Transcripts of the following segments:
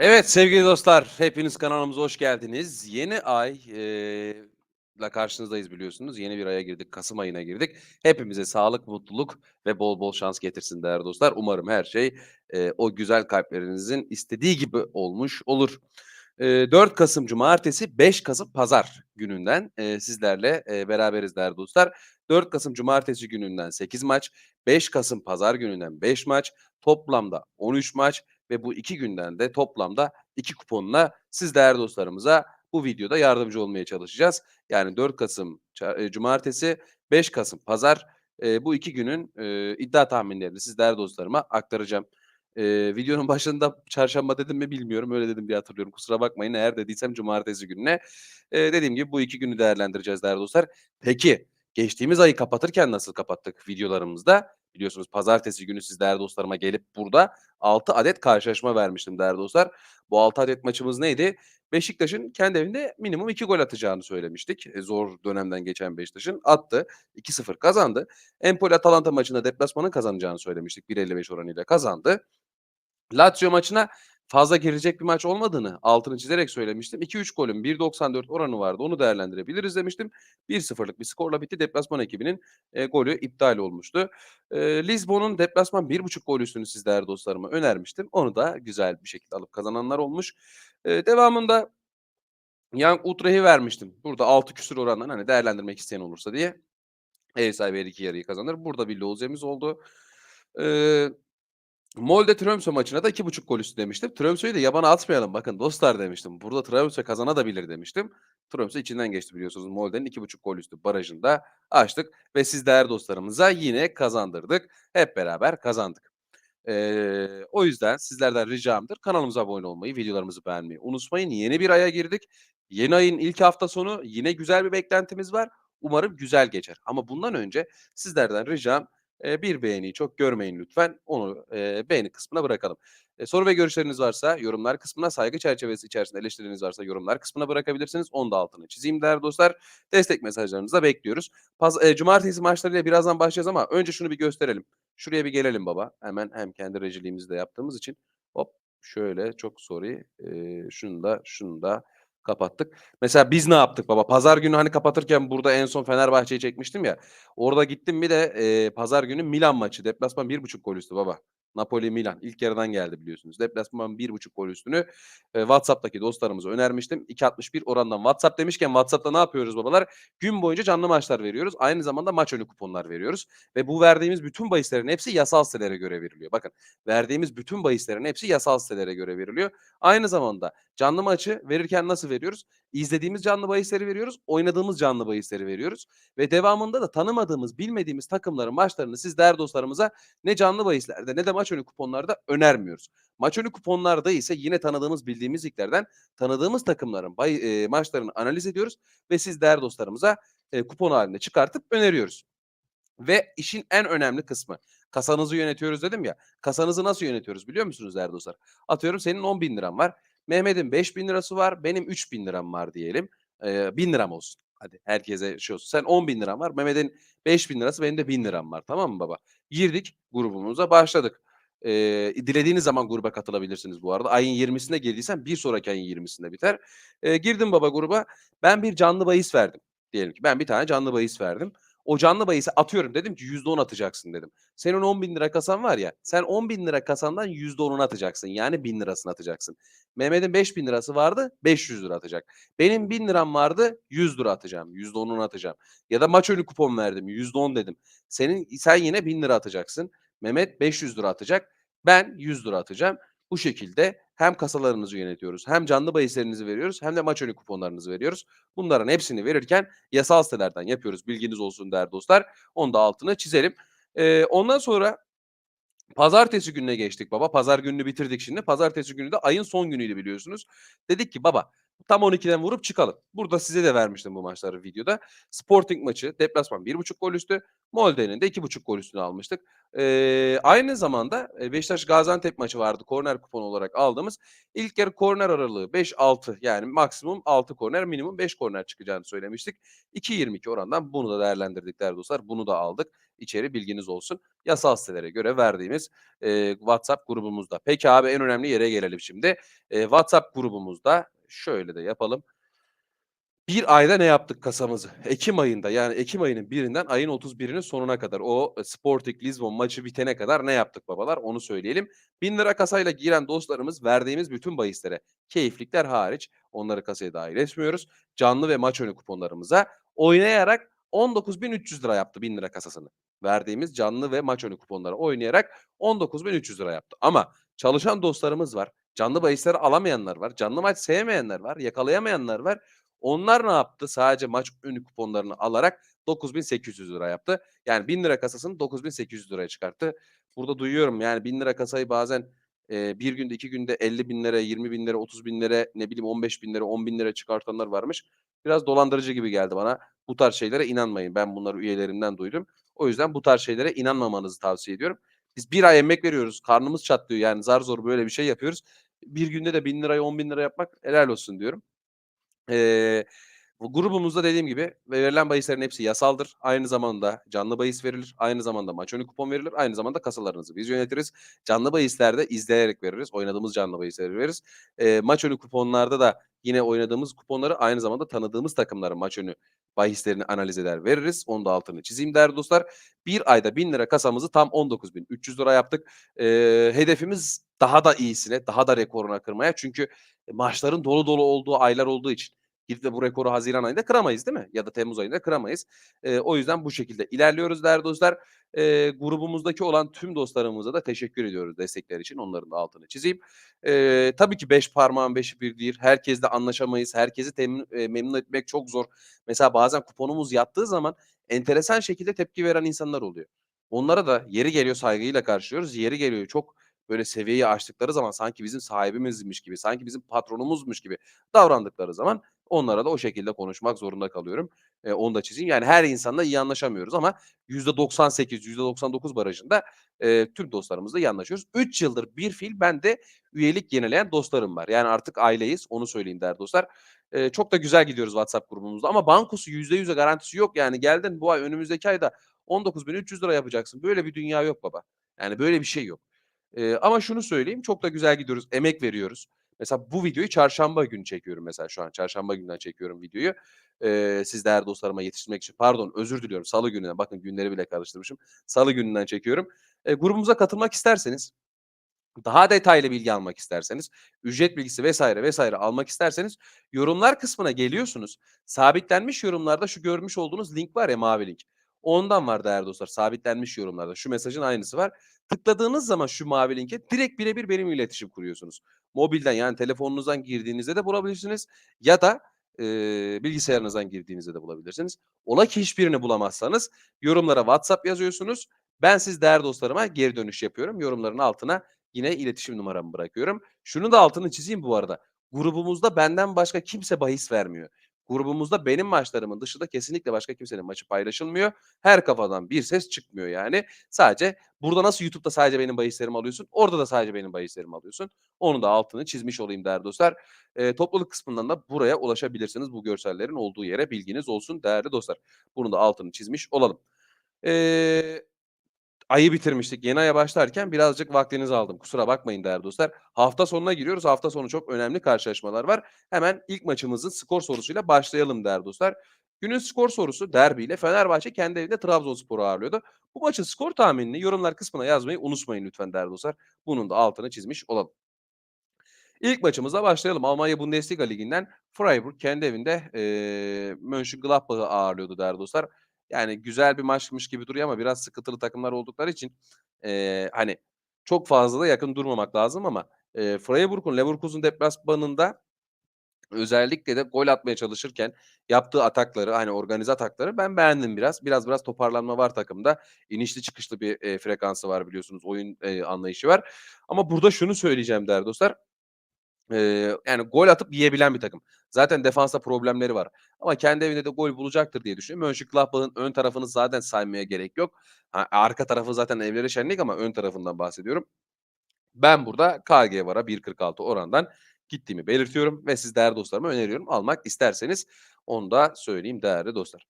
Evet sevgili dostlar, hepiniz kanalımıza hoş geldiniz. Yeni ay eee, la karşınızdayız biliyorsunuz. Yeni bir aya girdik, kasım ayına girdik. Hepimize sağlık, mutluluk ve bol bol şans getirsin değerli dostlar. Umarım her şey eee, o güzel kalplerinizin istediği gibi olmuş olur. Eee, 4 Kasım Cumartesi, 5 Kasım Pazar gününden eee, sizlerle eee, beraberiz değerli dostlar. 4 Kasım Cumartesi gününden 8 maç, 5 Kasım Pazar gününden 5 maç, toplamda 13 maç ve bu 2 günden de toplamda 2 kuponla siz değerli dostlarımıza bu videoda yardımcı olmaya çalışacağız. Yani 4 Kasım eee, Cumartesi, 5 Kasım Pazar, eee, bu 2 günün, eee, iddia tahminlerini siz değerli dostlarıma aktaracağım. Eee, videonun başında çarşamba dedim mi bilmiyorum. Öyle dedim diye hatırlıyorum. Kusura bakmayın eğer dediysem cumartesi gününe. Eee, dediğim gibi bu 2 günü değerlendireceğiz değerli dostlar. Peki, geçtiğimiz ayı kapatırken nasıl kapattık videolarımızda? Biliyorsunuz pazartesi günü siz değerli dostlarıma gelip burada 6 adet karşılaşma vermiştim değerli dostlar. Bu 6 adet maçımız neydi? Beşiktaş'ın kendi evinde minimum 2 gol atacağını söylemiştik. Eee, zor dönemden geçen Beşiktaş'ın. Attı. 2-0 kazandı. Empoli-Atalanta maçında deplasmanın kazanacağını söylemiştik. 1.55 oranıyla kazandı. Lazio maçına fazla girecek bir maç olmadığını altını çizerek söylemiştim. 2-3 golün 1.94 oranı vardı. Onu değerlendirebiliriz demiştim. 1-0'lık bir skorla bitti. Deplasman ekibinin, eee, golü iptal olmuştu. Eee, Lizbon'un deplasman 1.5 gol üstünü siz dostlarıma önermiştim. Onu da güzel bir şekilde alıp kazananlar olmuş. Eee, devamında Young Utrecht'i vermiştim. Burada 6 küsur orandan, hani, değerlendirmek isteyen olursa diye. Ev sahibi her 2 yarıyı kazanır. Burada bir losemiz oldu. Eee, Molde Tromsø maçına da 2.5 gol üstü demiştim. Tromsø'yü de yabana atmayalım bakın dostlar demiştim. Burada Tromsø kazanabilir demiştim. Tromsø içinden geçti biliyorsunuz. Molde'nin 2.5 gol üstü barajını da aştık ve siz değerli dostlarımıza yine kazandırdık. Hep beraber kazandık. Eee, o yüzden sizlerden ricamdır kanalımıza abone olmayı, videolarımızı beğenmeyi unutmayın. Yeni bir aya girdik. Yeni ayın ilk hafta sonu yine güzel bir beklentimiz var. Umarım güzel geçer. Ama bundan önce sizlerden ricam, eee, bir beğeniyi çok görmeyin lütfen. Onu, eee, beğeni kısmına bırakalım. Eee, soru ve görüşleriniz varsa yorumlar kısmına, saygı çerçevesi içerisinde eleştirileriniz varsa yorumlar kısmına bırakabilirsiniz. Onu da altını çizeyim değerli dostlar. Destek mesajlarınızı da bekliyoruz. Paz eee, cumartesi maçlarıyla birazdan başlayacağız ama önce şunu bir gösterelim. Şuraya bir gelelim baba. Hemen hem kendi rejiliğimizi de yaptığımız için. Hop, şöyle çok sorry. Eee, şunu da, şunu da kapattık. Mesela biz ne yaptık baba? Pazar günü, hani, kapatırken burada en son Fenerbahçe'yi çekmiştim ya. Orada gittim bir de, eee, pazar günü Milan maçı. Deplasman 1.5 gol üstü baba. Napoli-Milan. İlk yarıdan geldi biliyorsunuz. Deplasman 1.5 gol üstünü, eee, WhatsApp'taki dostlarımıza önermiştim. 2.61 orandan. WhatsApp demişken WhatsApp'ta ne yapıyoruz babalar? Gün boyunca canlı maçlar veriyoruz. Aynı zamanda maç önü kuponlar veriyoruz ve bu verdiğimiz bütün bahislerin hepsi yasal sitelere göre veriliyor. Bakın, verdiğimiz bütün bahislerin hepsi yasal sitelere göre veriliyor. Aynı zamanda canlı maçı verirken nasıl veriyoruz? İzlediğimiz canlı bahisleri veriyoruz, oynadığımız canlı bahisleri veriyoruz ve devamında da tanımadığımız, bilmediğimiz takımların maçlarını siz değerli dostlarımıza ne canlı bahislerde ne de maç önü kuponlarda önermiyoruz. Maç önü kuponlarda ise yine tanıdığımız, bildiğimiz liglerden tanıdığımız takımların bahi eee, maçlarını analiz ediyoruz ve siz değerli dostlarımıza, eee, kupon hâlinde çıkartıp öneriyoruz. Ve işin en önemli kısmı, kasanızı yönetiyoruz dedim ya, kasanızı nasıl yönetiyoruz biliyor musunuz değerli dostlar? Atıyorum senin 10.000 liran var, Mehmet'in 5.000 lirası var, benim 3.000 liram var diyelim. Eee, 1.000 liram olsun. Hadi herkese şey olsun. Sen 10.000 liran var, Mehmet'in 5.000 lirası, benim de 1.000 liram var. Tamam mı baba? Girdik, grubumuza başladık. Eee, dilediğiniz zaman gruba katılabilirsiniz bu arada. Ayın 20'sinde girdiysen bir sonraki ayın 20'sinde biter. Eee, girdim baba gruba. Ben bir canlı bahis verdim. Diyelim ki ben bir tane canlı bahis verdim. O canlı bahisi atıyorum dedim ki %10 atacaksın dedim. Senin 10.000 lira kasan var ya, sen 10.000 lira kasandan %10'unu atacaksın. Yani 1.000 lirasını atacaksın. Mehmet'in 5.000 lirası vardı, 500 lira atacak. Benim 1.000 liram vardı, 100 lira atacağım. %10'unu atacağım. Ya da maç önü kupon verdim, %10 dedim. Senin sen yine 1.000 lira atacaksın. Mehmet 500 lira atacak. Ben 100 lira atacağım. Bu şekilde hem kasalarınızı yönetiyoruz, hem canlı bahislerinizi veriyoruz, hem de maç önü kuponlarınızı veriyoruz. Bunların hepsini verirken yasal sitelerden yapıyoruz. Bilginiz olsun değerli dostlar. Onu da altını çizelim. Eee, ondan sonra pazartesi gününe geçtik baba. Pazar gününü bitirdik şimdi. Pazartesi günü de ayın son günüydü biliyorsunuz. Dedik ki baba Tam 12'den vurup çıkalım. Burada size de vermiştim bu maçları videoda. Sporting maçı deplasman 1.5 gol üstü. Molde'nin de 2.5 gol üstünü almıştık. Eee, aynı zamanda e, Beşiktaş Gaziantep maçı vardı korner kuponu olarak aldığımız. İlk yarı korner aralığı 5-6 yani maksimum 6 korner minimum 5 korner çıkacağını söylemiştik. 2.22 orandan bunu da değerlendirdik değerli dostlar. Bunu da aldık. İçeri bilginiz olsun. Yasal sitelere göre verdiğimiz eee, WhatsApp grubumuzda. Peki abi en önemli yere gelelim şimdi. Eee, WhatsApp grubumuzda şöyle de yapalım. Bir ayda ne yaptık kasamızı? Ekim ayında yani Ekim ayının birinden ayın 31'inin sonuna kadar o e, Sporting Lisbon maçı bitene kadar ne yaptık babalar onu söyleyelim. 1000 lira kasayla giren dostlarımız verdiğimiz bütün bahislere keyiflikler hariç onları kasaya dahil etmiyoruz. Canlı ve maç önü kuponlarımıza oynayarak 19.300 lira yaptı 1000 lira kasasını. Verdiğimiz canlı ve maç önü kuponları oynayarak 19.300 lira yaptı. Ama çalışan dostlarımız var. Canlı bahisleri alamayanlar var. Canlı maç sevmeyenler var. Yakalayamayanlar var. Onlar ne yaptı? Sadece maç önü kuponlarını alarak 9.800 lira yaptı. Yani 1000 lira kasasını 9.800 liraya çıkarttı. Burada duyuyorum yani 1000 lira kasayı bazen e, bir günde iki günde 50 bin lira, 20 bin lira, 30 bin lira, ne bileyim 15 bin lira, 10 bin lira çıkartanlar varmış. Biraz dolandırıcı gibi geldi bana. Bu tarz şeylere inanmayın. Ben bunları üyelerimden duydum. O yüzden bu tarz şeylere inanmamanızı tavsiye ediyorum. Biz bir ay emek veriyoruz. Karnımız çatlıyor yani zar zor böyle bir şey yapıyoruz. Bir günde de 1000 lirayı 10 bin lira yapmak helal olsun diyorum. Bu grubumuzda dediğim gibi verilen bahislerin hepsi yasaldır. Aynı zamanda canlı bahis verilir. Aynı zamanda maç önü kupon verilir. Aynı zamanda kasalarınızı biz yönetiriz. Canlı bahislerde izleyerek veririz. Oynadığımız canlı bahisleri veririz. Eee, maç önü kuponlarda da yine oynadığımız kuponları aynı zamanda tanıdığımız takımların maç önü bahislerini analiz eder veririz. Onun da altını çizeyim değerli dostlar. Bir ayda 1000 lira kasamızı tam 19.300 lira yaptık. Eee, hedefimiz daha da iyisine, daha da rekoruna kırmaya. Çünkü maçların dolu dolu olduğu aylar olduğu için. Gidip de bu rekoru haziran ayında kıramayız değil mi? Ya da temmuz ayında kıramayız. Eee, o yüzden bu şekilde ilerliyoruz değerli dostlar. Eee, grubumuzdaki olan tüm dostlarımıza da teşekkür ediyoruz destekler için. Onların da altını çizeyim. Eee, tabii ki beş parmağın beşi bir değil. Herkesle anlaşamayız. Herkesi temin eee, memnun etmek çok zor. Mesela bazen kuponumuz yattığı zaman enteresan şekilde tepki veren insanlar oluyor. Onlara da yeri geliyor saygıyla karşılıyoruz. Yeri geliyor çok böyle seviyeyi aştıkları zaman sanki bizim sahibimizmiş gibi, sanki bizim patronumuzmuş gibi davrandıkları zaman onlara da o şekilde konuşmak zorunda kalıyorum. Eee, onu da çizeyim. Yani her insanla iyi anlaşamıyoruz ama %98, %99 barajında, eee, tüm dostlarımızla iyi anlaşıyoruz. 3 yıldır bir fiil bende üyelik yenileyen dostlarım var. Yani artık aileyiz, onu söyleyeyim değerli dostlar. Eee, çok da güzel gidiyoruz WhatsApp grubumuzda ama bankosu %100'e garantisi yok. Yani geldin bu ay önümüzdeki ayda 19.300 lira yapacaksın. Böyle bir dünya yok baba. Yani böyle bir şey yok. Eee, ama şunu söyleyeyim, çok da güzel gidiyoruz, emek veriyoruz. Mesela bu videoyu çarşamba günü çekiyorum mesela şu an. Çarşamba gününden çekiyorum videoyu. Eee, siz değerli dostlarıma yetiştirmek için. Pardon, özür diliyorum. Salı gününden. Bakın günleri bile karıştırmışım. Salı gününden çekiyorum. Eee, grubumuza katılmak isterseniz daha detaylı bilgi almak isterseniz, ücret bilgisi vesaire vesaire almak isterseniz yorumlar kısmına geliyorsunuz. Sabitlenmiş yorumlarda şu görmüş olduğunuz link var ya mavi link. Ondan var değerli dostlar. Sabitlenmiş yorumlarda. Şu mesajın aynısı var. Tıkladığınız zaman şu mavi linke direkt birebir benimle iletişim kuruyorsunuz. Mobilden yani telefonunuzdan girdiğinizde de bulabilirsiniz ya da eee, bilgisayarınızdan girdiğinizde de bulabilirsiniz. Ola ki hiçbirini bulamazsanız yorumlara WhatsApp yazıyorsunuz. Ben siz değerli dostlarıma geri dönüş yapıyorum. Yorumların altına Yine iletişim numaramı bırakıyorum. Şunu da altını çizeyim bu arada. Grubumuzda benden başka kimse bahis vermiyor. Grubumuzda benim maçlarımın dışında kesinlikle başka kimsenin maçı paylaşılmıyor. Her kafadan bir ses çıkmıyor yani. Sadece burada nasıl YouTube'da sadece benim bahislerimi alıyorsun, orada da sadece benim bahislerimi alıyorsun. Onu da altını çizmiş olayım değerli dostlar. Eee, topluluk kısmından da buraya ulaşabilirsiniz. Bu görsellerin olduğu yere bilginiz olsun değerli dostlar. Bunu da altını çizmiş olalım. Eee Ayı bitirmiştik. Yeni aya başlarken birazcık vaktinizi aldım. Kusura bakmayın değerli dostlar. Hafta sonuna giriyoruz. Hafta sonu çok önemli karşılaşmalar var. Hemen ilk maçımızın skor sorusuyla başlayalım değerli dostlar. Günün skor sorusu derbi ile Fenerbahçe kendi evinde Trabzonspor'u ağırlıyordu. Bu maçın skor tahminini yorumlar kısmına yazmayı unutmayın lütfen değerli dostlar. Bunun da altını çizmiş olalım. İlk maçımıza başlayalım. Almanya Bundesliga Ligi'nden Freiburg kendi evinde eee Mönchengladbach'ı ağırlıyordu değerli dostlar. Yani güzel bir maçmış gibi duruyor ama biraz sıkıntılı takımlar oldukları için eee, hani çok fazla da yakın durmamak lazım ama eee, Freiburg'un Leverkusen deplasmanında özellikle de gol atmaya çalışırken yaptığı atakları, hani organize atakları ben beğendim biraz. Biraz biraz toparlanma var takımda. İnişli çıkışlı bir eee, frekansı var biliyorsunuz. Oyun eee, anlayışı var. Ama burada şunu söyleyeceğim değerli dostlar. Eee, yani gol atıp yiyebilen bir takım. Zaten defansta problemleri var ama kendi evinde de gol bulacaktır diye düşünüyorum. Mönchengladbach'ın ön tarafını zaten saymaya gerek yok. Ha, arka tarafı zaten evleri şenlik ama ön tarafından bahsediyorum. Ben burada KG VAR'a 1.46 orandan gittiğimi belirtiyorum ve siz değerli dostlarıma öneriyorum. Almak isterseniz onu da söyleyeyim değerli dostlar.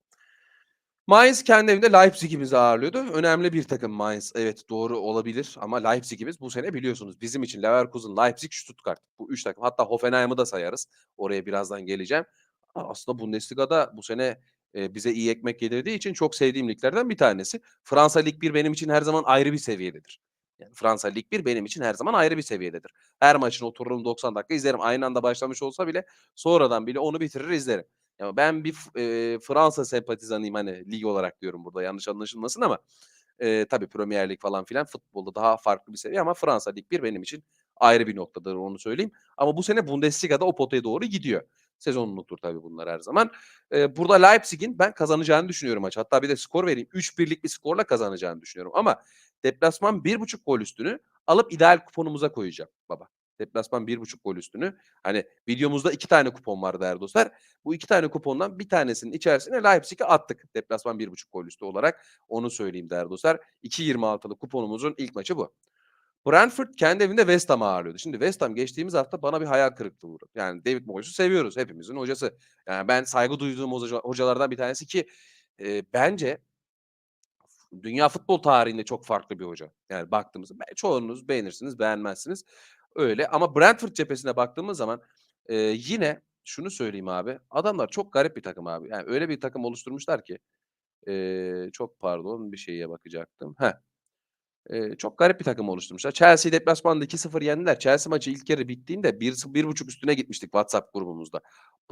Mainz kendi evinde Leipzig'imizi ağırlıyordu. Önemli bir takım Mainz. Evet doğru olabilir ama Leipzig'imiz bu sene biliyorsunuz bizim için Leverkusen, Leipzig, Stuttgart. Bu 3 takım. Hatta Hoffenheim'ı da sayarız. Oraya birazdan geleceğim. Aslında Bundesliga'da bu sene, eee, bize iyi ekmek yedirdiği için çok sevdiğim liglerden bir tanesi. Fransa Lig 1 benim için her zaman ayrı bir seviyededir. Yani Fransa Lig 1 benim için her zaman ayrı bir seviyededir. Her maçını otururum 90 dakika izlerim. Aynı anda başlamış olsa bile sonradan bile onu bitirir izlerim. Ya ben bir eee, Fransa sempatizanıyım, hani, lig olarak diyorum burada yanlış anlaşılmasın ama, eee, tabii Premier Lig falan filan futbolda daha farklı bir seviye ama Fransa Lig 1 benim için ayrı bir noktadır, onu söyleyeyim. Ama bu sene Bundesliga'da o potaya doğru gidiyor. Sezonluktur tabii bunlar her zaman. Eee, burada Leipzig'in ben kazanacağını düşünüyorum maçı. Hatta bir de skor vereyim. 3-1'lik bir skorla kazanacağını düşünüyorum ama deplasman 1.5 gol üstünü alıp ideal kuponumuza koyacağım baba. Deplasman 1.5 gol üstünü. Hani, videomuzda 2 tane kupon var değerli dostlar. Bu 2 tane kupondan bir tanesinin içerisine Leipzig'i attık. Deplasman 1.5 gol üstü olarak. Onu söyleyeyim değerli dostlar. 2.26'lık kuponumuzun ilk maçı bu. Brentford kendi evinde West Ham'ı ağırlıyordu. Şimdi West Ham geçtiğimiz hafta bana bir hayal kırıklığı uğradı. Yani David Moyes'u seviyoruz. Hepimizin hocası. Yani ben saygı duyduğum hoca hocalardan bir tanesi ki, eee, bence dünya futbol tarihinde çok farklı bir hoca. Yani baktığımızda çoğunuz beğenirsiniz, beğenmezsiniz. Öyle ama Brentford cephesine baktığımız zaman, eee, yine şunu söyleyeyim abi, adamlar çok garip bir takım abi. Yani öyle bir takım oluşturmuşlar ki, eee, çok pardon bir şeye bakacaktım. Heh. Eee, çok garip bir takım oluşturmuşlar. Chelsea'yi deplasmanda 2-0 yendiler. Chelsea maçı ilk yarı bittiğinde 1 1.5 üstüne gitmiştik WhatsApp grubumuzda.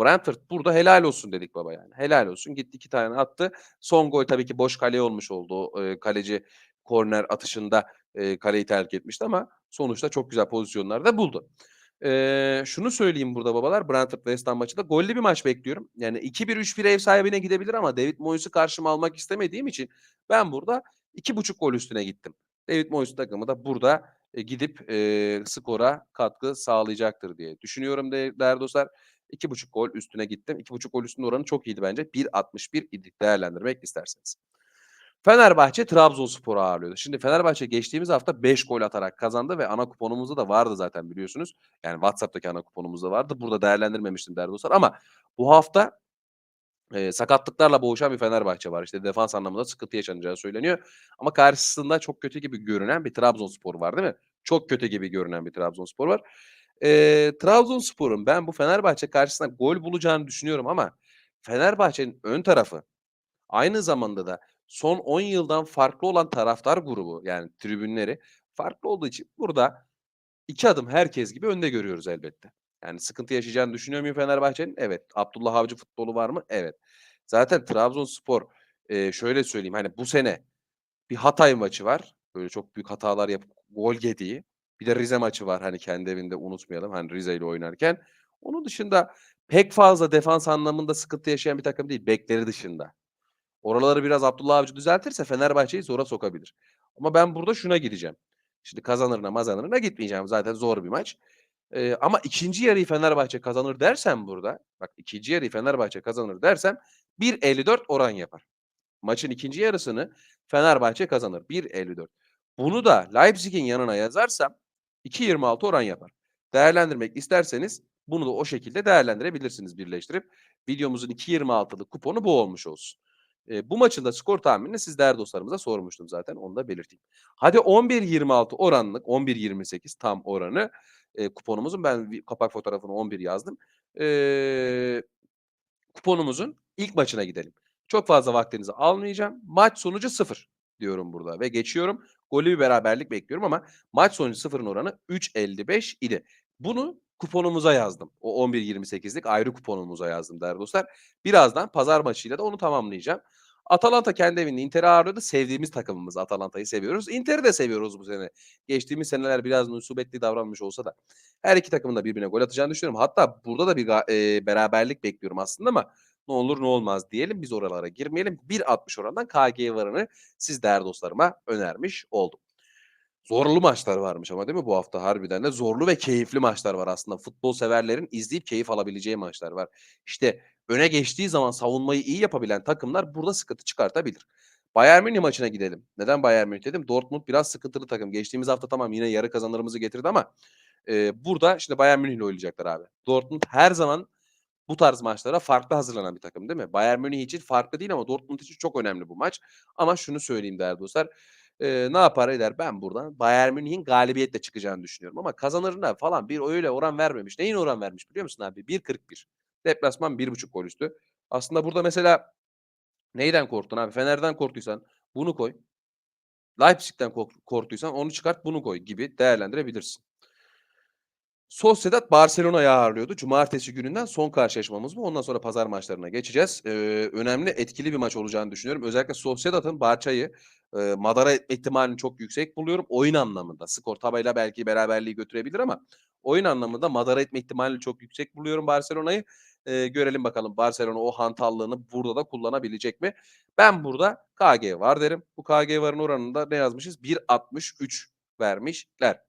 Brentford burada helal olsun dedik baba yani. Helal olsun. Gitti 2 tane attı. Son gol tabii ki boş kaleye olmuş oldu. Eee, kaleci korner atışında, eee, kaleyi terk etmişti ama sonuçta çok güzel pozisyonlar da buldu. Eee, şunu söyleyeyim burada babalar, Brentford West Ham maçı da gollü bir maç bekliyorum. Yani 2-1, 3-1 ev sahibine gidebilir ama David Moyes'u karşıma almak istemediğim için ben burada 2.5 gol üstüne gittim. David Moyes takımı da burada, eee, gidip, eee, skora katkı sağlayacaktır diye düşünüyorum de değerli dostlar. 2.5 gol üstüne gittim. 2.5 gol üstünün oranı çok iyiydi bence. 1.61 idi değerlendirmek isterseniz. Fenerbahçe Trabzonspor'u ağırlıyordu. Şimdi Fenerbahçe geçtiğimiz hafta 5 gol atarak kazandı ve ana kuponumuzda da vardı zaten biliyorsunuz. Yani WhatsApp'taki ana kuponumuzda vardı. Burada değerlendirmemiştim değerli dostlar ama bu hafta Eee, sakatlıklarla boğuşan bir Fenerbahçe var. İşte defans anlamında sıkıntı yaşanacağı söyleniyor. Ama karşısında çok kötü gibi görünen bir Trabzonspor var, değil mi? Çok kötü gibi görünen bir Trabzonspor var. Eee, Trabzonspor'un ben bu Fenerbahçe karşısında gol bulacağını düşünüyorum ama Fenerbahçe'nin ön tarafı aynı zamanda da son 10 yıldan farklı olan taraftar grubu yani tribünleri farklı olduğu için burada 2 adım herkes gibi önde görüyoruz elbette. Yani sıkıntı yaşayacağını düşünüyor muyum Fenerbahçe'nin? Evet. Abdullah Avcı futbolu var mı? Evet. Zaten Trabzonspor, eee, şöyle söyleyeyim, hani, bu sene bir Hatay maçı var. Böyle çok büyük hatalar yapıp gol yediği. Bir de Rize maçı var, hani, kendi evinde unutmayalım, hani, Rize ile oynarken. Onun dışında pek fazla defans anlamında sıkıntı yaşayan bir takım değil, bekleri dışında. Oraları biraz Abdullah Avcı düzeltirse Fenerbahçe'yi zora sokabilir. Ama ben burada şuna gideceğim. Şimdi kazanırına mazanırına gitmeyeceğim. Zaten zor bir maç. Eee, ama ikinci yarıyı Fenerbahçe kazanır dersem burada, bak ikinci yarıyı Fenerbahçe kazanır dersem 1.54 oran yapar. Maçın ikinci yarısını Fenerbahçe kazanır. 1.54. Bunu da Leipzig'in yanına yazarsam 2.26 oran yapar. Değerlendirmek isterseniz bunu da o şekilde değerlendirebilirsiniz birleştirip. Videomuzun 2.26'lık kuponu bu olmuş olsun. Eee, bu maçın da skor tahminini siz değerli dostlarımıza sormuştum zaten, onu da belirteyim. Hadi 11.26 oranlık, 11.28 tam oranı, eee, kuponumuzun ben kapak fotoğrafını 11 yazdım. Eee, kuponumuzun ilk maçına gidelim. Çok fazla vaktinizi almayacağım. Maç sonucu 0 diyorum burada ve geçiyorum. Gollü bir beraberlik bekliyorum ama maç sonucu 0'ın oranı 3.55 idi. Bunu kuponumuza yazdım. O 11.28'lik ayrı kuponumuza yazdım değerli dostlar. Birazdan pazar maçıyla da onu tamamlayacağım. Atalanta kendi evinde Inter'i ağırlıyordu. Sevdiğimiz takımımız Atalanta'yı seviyoruz. Inter'i de seviyoruz bu sene. Geçtiğimiz seneler biraz musibetli davranmış olsa da her iki takımın da birbirine gol atacağını düşünüyorum. Hatta burada da bir eee, beraberlik bekliyorum aslında ama ne olur ne olmaz diyelim. Biz oralara girmeyelim. 1.60 orandan KG varını siz değerli dostlarıma önermiş oldum. Zorlu maçlar varmış ama değil mi bu hafta harbiden de zorlu ve keyifli maçlar var aslında. Futbol severlerin izleyip keyif alabileceği maçlar var. İşte öne geçtiği zaman savunmayı iyi yapabilen takımlar burada sıkıntı çıkartabilir. Bayern Münih maçına gidelim. Neden Bayern Münih dedim? Dortmund biraz sıkıntılı takım. Geçtiğimiz hafta tamam yine yarı kazanırımızı getirdi ama e, burada şimdi Bayern Münih'le oynayacaklar abi. Dortmund her zaman bu tarz maçlara farklı hazırlanan bir takım değil mi? Bayern Münih için farklı değil ama Dortmund için çok önemli bu maç. Ama şunu söyleyeyim değerli dostlar. Eee, ne yapar eder? Ben buradan Bayern Münih'in galibiyetle çıkacağını düşünüyorum ama kazanırına falan bir öyle oran vermemiş. Neyine oran vermiş biliyor musun abi? 1.41. Deplasman 1.5 gol üstü. Aslında burada mesela neyden korktun abi? Fener'den korktuysan bunu koy. Leipzig'ten kork korktuysan onu çıkart bunu koy gibi değerlendirebilirsin. Sociedad Barcelona'yı ağırlıyordu. Cumartesi gününden son karşılaşmamız bu. Ondan sonra pazar maçlarına geçeceğiz. Eee, önemli, etkili bir maç olacağını düşünüyorum. Özellikle Sociedad'ın Barça'yı, eee, madara etme ihtimalini çok yüksek buluyorum oyun anlamında. Skor tabayla belki beraberliği götürebilir ama oyun anlamında madara etme ihtimalini çok yüksek buluyorum Barcelona'yı. Eee, görelim bakalım Barcelona o hantallığını burada da kullanabilecek mi? Ben burada KG var derim. Bu KG varın oranında ne yazmışız? 1.63 vermişler.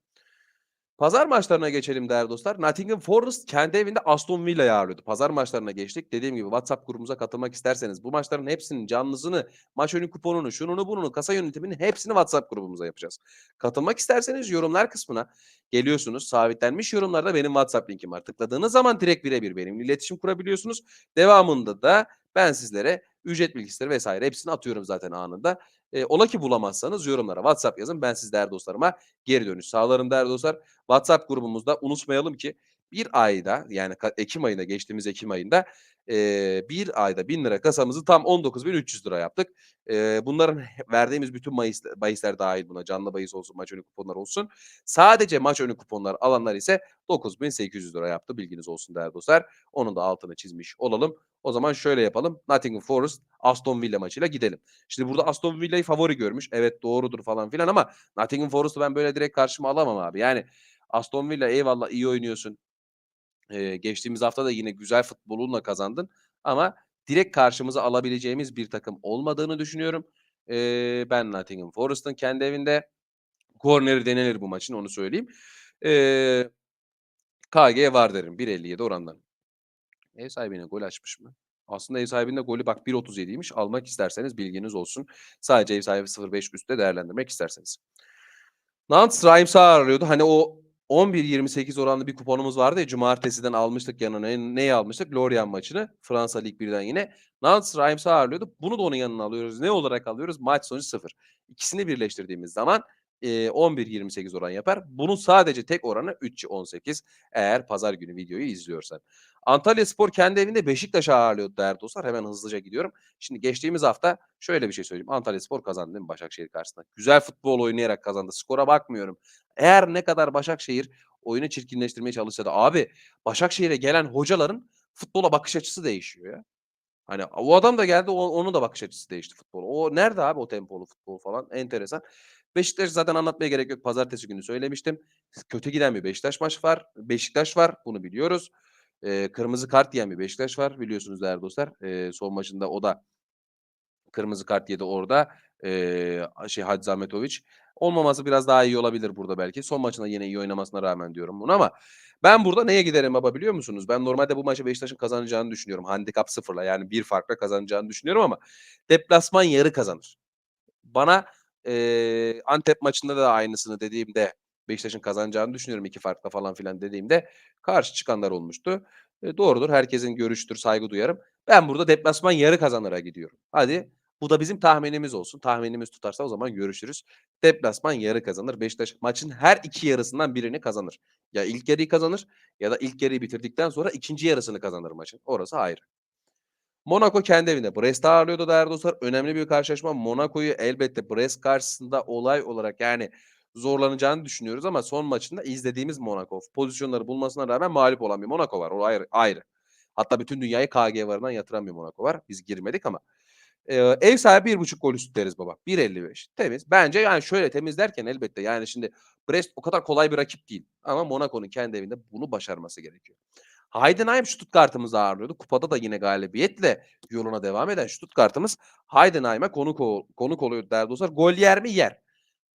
Pazar maçlarına geçelim değerli dostlar. Nottingham Forest kendi evinde Aston Villa'yı ağırlıyordu. Pazar maçlarına geçtik. Dediğim gibi WhatsApp grubumuza katılmak isterseniz bu maçların hepsinin canlısını, maç önü kuponunu, şununu bununu, kasa yönetimini hepsini WhatsApp grubumuza yapacağız. Katılmak isterseniz yorumlar kısmına geliyorsunuz. Sabitlenmiş yorumlarda benim WhatsApp linkim var. Tıkladığınız zaman direkt birebir benimle iletişim kurabiliyorsunuz. Devamında da ben sizlere ücret bilgisleri vesaire hepsini atıyorum zaten anında. Eee, ola ki bulamazsanız yorumlara WhatsApp yazın. Ben siz değerli dostlarıma geri dönüş sağlarım değerli dostlar. WhatsApp grubumuzda unutmayalım ki bir ayda yani ekim ayında geçtiğimiz ekim ayında, eee, 1 ayda 1000 lira kasamızı tam 19.300 lira yaptık. Eee, bunların verdiğimiz bütün mayıs bahisler dâhil buna. Canlı bahis olsun, maç önü kuponlar olsun. Sadece maç önü kuponlar alanlar ise 9.800 lira yaptı. Bilginiz olsun değerli dostlar. Onun da altını çizmiş olalım. O zaman şöyle yapalım. Nottingham Forest, Aston Villa maçıyla gidelim. Şimdi burada Aston Villa'yı favori görmüş. Evet doğrudur falan filan ama Nottingham Forest'ı ben böyle direkt karşıma alamam abi. Yani Aston Villa eyvallah iyi oynuyorsun. Eee, geçtiğimiz hafta da yine güzel futbolunla kazandın ama direkt karşımıza alabileceğimiz bir takım olmadığını düşünüyorum. Eee, ben Nottingham Forest'ın kendi evinde korneri denilir bu maçın onu söyleyeyim. Eee, KG var derim 1.57 orandan. Ev sahibine gol açmış mı? Aslında ev sahibinin golü bak 1.37'ymiş. Almak isterseniz bilginiz olsun. Sadece ev sahibi 0.5 üstte değerlendirmek isterseniz. Nantes Reims'i ağırlıyordu. Hani o 11.28 oranlı bir kuponumuz vardı ya cumartesiden almıştık yanına. Ne, neyi almıştık? Lorient maçını. Fransa Lig 1'den yine. Nantes Reims'i ağırlıyordu. Bunu da onun yanına alıyoruz. Ne olarak alıyoruz? Maç sonucu 0. İkisini birleştirdiğimiz zaman eee 11.28 oran yapar. Bunun sadece tek oranı 3.18 eğer pazar günü videoyu izliyorsan. Antalyaspor kendi evinde Beşiktaş'ı ağırlıyordu değerli dostlar. Hemen hızlıca gidiyorum. Şimdi geçtiğimiz hafta şöyle bir şey söyleyeyim. Antalyaspor kazandı değil mi Başakşehir karşısında? Güzel futbol oynayarak kazandı. Skora bakmıyorum. Eğer ne kadar Başakşehir oyunu çirkinleştirmeye çalışsa da abi Başakşehir'e gelen hocaların futbola bakış açısı değişiyor ya. Hani o adam da geldi onun da bakış açısı değişti futbola. O nerede abi o tempolu futbol falan enteresan. Beşiktaş zaten anlatmaya gerek yok. Pazartesi günü söylemiştim. Kötü giden bir Beşiktaş maç var. Beşiktaş var. Bunu biliyoruz. Eee, kırmızı kart yiyen bir Beşiktaş var biliyorsunuz değerli dostlar. Eee, son maçında o da kırmızı kart yedi orada. Eee, şey Hadzihahmetoviç. Olmaması biraz daha iyi olabilir burada belki. Son maçında yine iyi oynamasına rağmen diyorum bunu ama ben burada neye giderim baba biliyor musunuz? Ben normalde bu maçı Beşiktaş'ın kazanacağını düşünüyorum. Handikap 0'la yani 1 farkla kazanacağını düşünüyorum ama deplasman yarı kazanır. Bana, eee, Antep maçında da aynısını dediğimde Beşiktaş'ın kazanacağını düşünüyorum 2 farkla falan filan dediğimde karşı çıkanlar olmuştu. Eee, doğrudur, herkesin görüşüdür, saygı duyarım. Ben burada deplasman yarı kazanıra gidiyorum. Hadi bu da bizim tahminimiz olsun. Tahminimiz tutarsa o zaman görüşürüz. Deplasman yarı kazanır. Beşiktaş maçın her 2 yarısından birini kazanır. Ya ilk yarıyı kazanır ya da ilk yarıyı bitirdikten sonra ikinci yarısını kazanır maçın. Orası ayrı. Monaco kendi evinde Brest'i ağırlıyordu değerli dostlar. Önemli bir karşılaşma. Monaco'yu elbette Brest karşısında olay olarak yani zorlanacağını düşünüyoruz ama son maçında izlediğimiz Monaco pozisyonları bulmasına rağmen mağlup olan bir Monaco var. O ayrı. ayrı. Hatta bütün dünyayı KG varından yatıran bir Monaco var. Biz girmedik ama. Eee, ev sahibi 1.5 gol üstü deriz baba. 1.55 temiz. Bence yani şöyle temiz derken elbette yani şimdi Brest o kadar kolay bir rakip değil. Ama Monaco'nun kendi evinde bunu başarması gerekiyor. Heidenheim Stuttgart'ımızı ağırlıyordu. Kupada da yine galibiyetle yoluna devam eden Stuttgart'ımız Heidenheim'e konuk, ol, konuk oluyor değerli dostlar. Gol yer mi? Yer.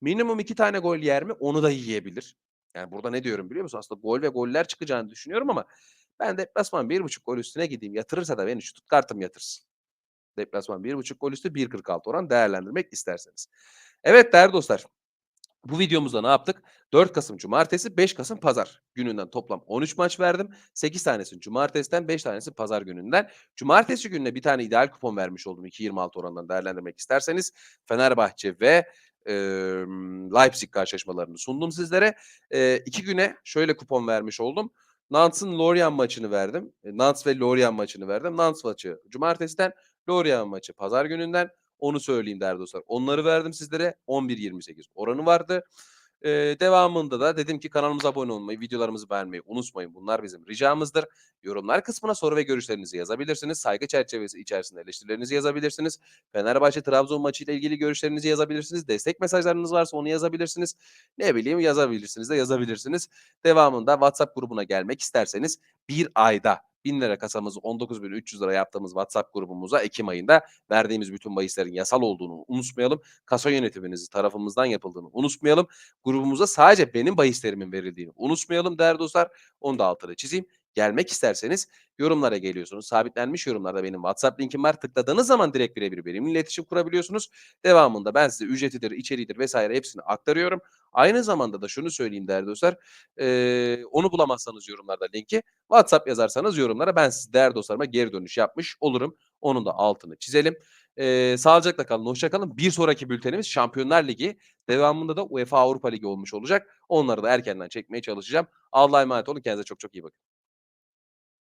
Minimum 2 tane gol yer mi? Onu da yiyebilir. Yani burada ne diyorum biliyor musun? Aslında gol ve goller çıkacağını düşünüyorum ama ben deplasman 1.5 gol üstüne gideyim. Yatırırsa da beni Stuttgart'ım yatırsın. Deplasman 1.5 gol üstü 1.46 oran değerlendirmek isterseniz. Evet değerli dostlar. Bu videomuzda ne yaptık? 4 Kasım Cumartesi, 5 Kasım Pazar gününden toplam 13 maç verdim. 8 tanesi Cumartesi'den, 5 tanesi Pazar gününden. Cumartesi gününe bir tane ideal kupon vermiş oldum 2.26 oranından değerlendirmek isterseniz. Fenerbahçe ve emm, Leipzig karşılaşmalarını sundum sizlere. Eee, 2 güne şöyle kupon vermiş oldum. Nantes'ın Lorient maçını verdim. Nantes ve Lorient maçını verdim. Nantes maçı Cumartesi'den, Lorient maçı Pazar gününden. Onu söyleyeyim değerli dostlar. Onları verdim sizlere. 11.28 oranı vardı. Eee, devamında da dedim ki kanalımıza abone olmayı, videolarımızı beğenmeyi unutmayın. Bunlar bizim ricamızdır. Yorumlar kısmına soru ve görüşlerinizi yazabilirsiniz. Saygı çerçevesi içerisinde eleştirilerinizi yazabilirsiniz. Fenerbahçe Trabzon maçıyla ilgili görüşlerinizi yazabilirsiniz. Destek mesajlarınız varsa onu yazabilirsiniz. Ne bileyim yazabilirsiniz de yazabilirsiniz. Devamında WhatsApp grubuna gelmek isterseniz bir ayda 1000 lira kasamızı 19.300 lira yaptığımız WhatsApp grubumuza ekim ayında verdiğimiz bütün bahislerin yasal olduğunu unutmayalım. Kasa yönetiminizi tarafımızdan yapıldığını unutmayalım. Grubumuza sadece benim bahislerimin verildiğini unutmayalım değerli dostlar. Onu da altını çizeyim. Gelmek isterseniz yorumlara geliyorsunuz. Sabitlenmiş yorumlarda benim WhatsApp linkim var. Tıkladığınız zaman direkt birebir benimle iletişim kurabiliyorsunuz. Devamında ben size ücretidir, içeriğidir vesaire hepsini aktarıyorum. Aynı zamanda da şunu söyleyeyim değerli dostlar. Eee, onu bulamazsanız yorumlarda linki WhatsApp yazarsanız yorumlara ben siz değerli dostlarıma geri dönüş yapmış olurum. Onun da altını çizelim. Eee, sağlıcakla kalın, hoşça kalın. Bir sonraki bültenimiz Şampiyonlar Ligi. Devamında da UEFA Avrupa Ligi olmuş olacak. Onları da erkenden çekmeye çalışacağım. Allah'a emanet olun. Kendinize çok çok iyi bakın.